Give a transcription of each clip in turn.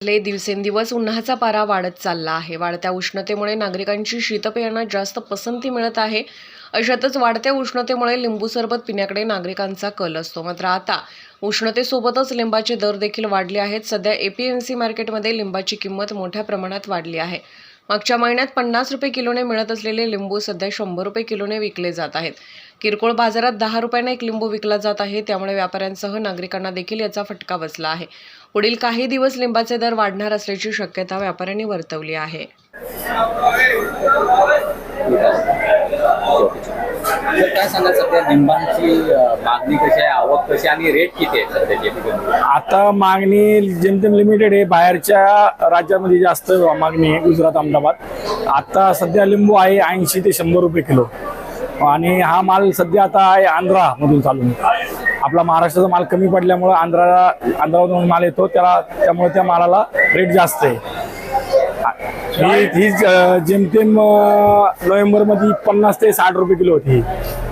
ले दिवसेंदिवस उन्हाचा पारा वाढत चालला आहे. वाढत्या उष्णतेमुळे नागरिकांची शीतपेयांना जास्त पसंती मिळत आहे. अशातच वाढत्या उष्णतेमुळे लिंबू सरबत पिण्याकडे नागरिकांचा कल असतो. मात्र आता उष्णतेसोबतच लिंबाचे दर देखील वाढले आहेत. सध्या एपीएमसी मार्केटमध्ये लिंबाची किंमत मोठ्या प्रमाणात वाढली आहे. मागच्या महिन्यात पन्नास रुपये किलोने मिळत असलेले लिंबू सध्या शंभर रुपये किलोने विकले जात आहेत. किरकोळ बाजारात दहा रुपयाने एक लिंबू विकला जात आहे त्यामुळे व्यापाऱ्यांसह नागरिकांना देखील याचा फटका बसला आहे. पुढील काही दिवस लिंबाचे दर वाढणार असल्याची शक्यता व्यापाऱ्यांनी वर्तवली आहे. काय सांगाल सध्या लिंबांची मागणी कशी आहे? आवक कशी आणि रेट किती आहे सध्याची आता मागणी जेमतेम लिमिटेड आहे. बाहेरच्या राज्यामध्ये जास्त मागणी आहे. गुजरात अहमदाबाद. आता सध्या लिंबू आहे ऐंशी ते शंभर रुपये किलो. आणि हा माल सध्या आता आहे आंध्रामधून चालून. आपला महाराष्ट्राचा माल कमी पडल्यामुळं आंध्राला आंध्रामधून माल येतो. त्याला त्यामुळे त्या मालाला रेट जास्त आहे. ही ही जेमतेम नोव्हेंबरमध्ये पन्नास ते साठ रुपये किलो होती.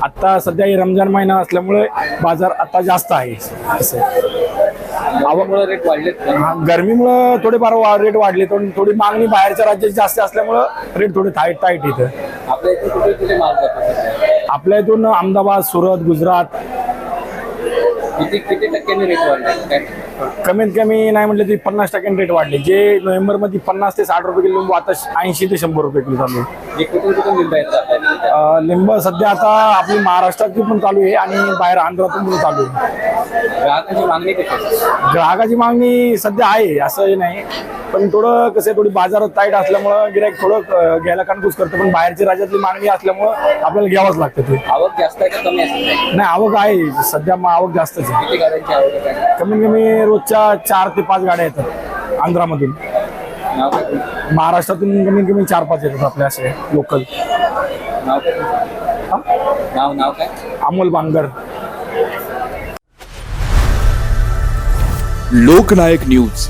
आता सध्या ही रमजान महिना असल्यामुळे बाजार आता जास्त आहे. असं. आवकमुळे रेट गरमीमुळं थोडेफार वा- रेट वाढले. थोडी थोडी मागणी बाहेरच्या राज्याची जास्त असल्यामुळं रेट थोडे टाईट टाईट इथं आपल्या इथे कुठे कुठे माल जातो? सध्या? आपल्या इथून अहमदाबाद सुरत गुजरात. किती किती टक्क्यांनी रेट वाढले? काय? कमीत कमी नाही म्हटलं तरी पन्नास टक्क्यांनी रेट वाढले. जे नोव्हेंबरमध्ये पन्नास ते साठ रुपये किलो लिंबू आता ऐंशी ते शंभर रुपये किलो चालू आहे. जे कुठून कुठून लिंब आहेत सध्या आता आपली महाराष्ट्रातली पण चालू आहे आणि बाहेर आंध्रातून पण चालू आहे. ग्राहकांची मागणी कशी आहे? ग्राहकाची मागणी सध्या आहे असं नाही. पण थोडं कसं आहे, थोडी बाजारात टाईट असल्यामुळं गिरायक थोडं अं, घ्यायला कानकूस करतं. पण बाहेरच्या राज्यातली मागणी असल्यामुळं आपल्याला घ्यावंच लागतं ते. आवक जास्त आहे का कमी? नाही आवक आहे. सध्या मग आवक जास्तच आहे. किती गाड्यांची आवक आहे? कमीत कमी रोजच्या चार ते पाच गाड्या येतात आंध्रामधून. महाराष्ट्रातून कमीत कमी चार पाच येतात आपल्या असे लोकल नाव नाव नाव काय अमोल बांगर. लोकनायक न्यूज.